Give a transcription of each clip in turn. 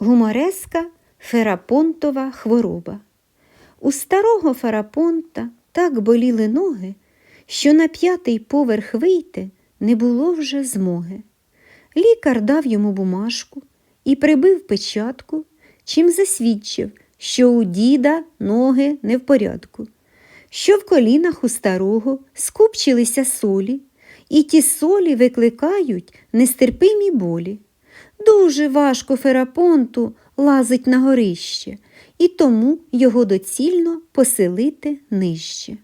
Гумореска Ферапонтова хвороба. У старого Ферапонта так боліли ноги, що на п'ятий поверх вийти не було вже змоги. Лікар дав йому бумажку і прибив печатку, чим засвідчив, що у діда ноги не в порядку, що в колінах у старого скупчилися солі, і ті солі викликають нестерпимі болі. Дуже важко Ферапонту лазить на горище, і тому його доцільно поселити нижче.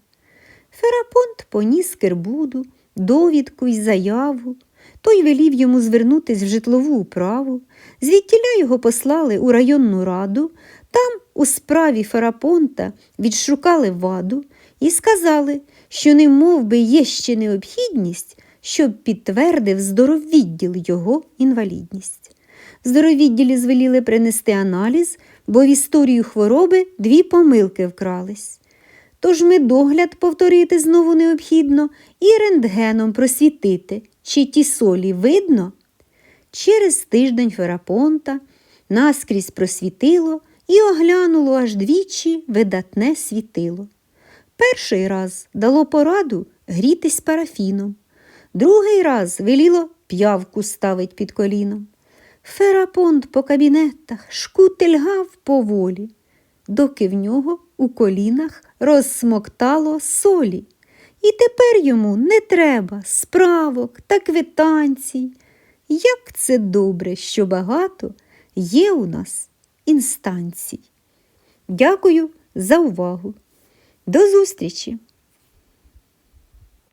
Ферапонт поніс Кербуду, довідку й заяву. Той велів йому звернутись в житлову управу, звідтіля його послали у районну раду, там у справі Ферапонта відшукали ваду і сказали, що не мов би є ще необхідність, щоб підтвердив здоровідділ його інвалідність. Здоровідділі звеліли принести аналіз, бо в історію хвороби дві помилки вкрались. Тож медогляд повторити знову необхідно і рентгеном просвітити, чи ті солі видно. Через тиждень Ферапонта наскрізь просвітило і оглянуло аж двічі видатне світило. Перший раз дало пораду грітись парафіном, другий раз веліло п'явку ставить під коліном. Ферапонт по кабінетах шкутильгав поволі, доки в нього у колінах розсмоктало солі. І тепер йому не треба справок та квитанцій. Як це добре, що багато є у нас інстанцій. Дякую за увагу. До зустрічі!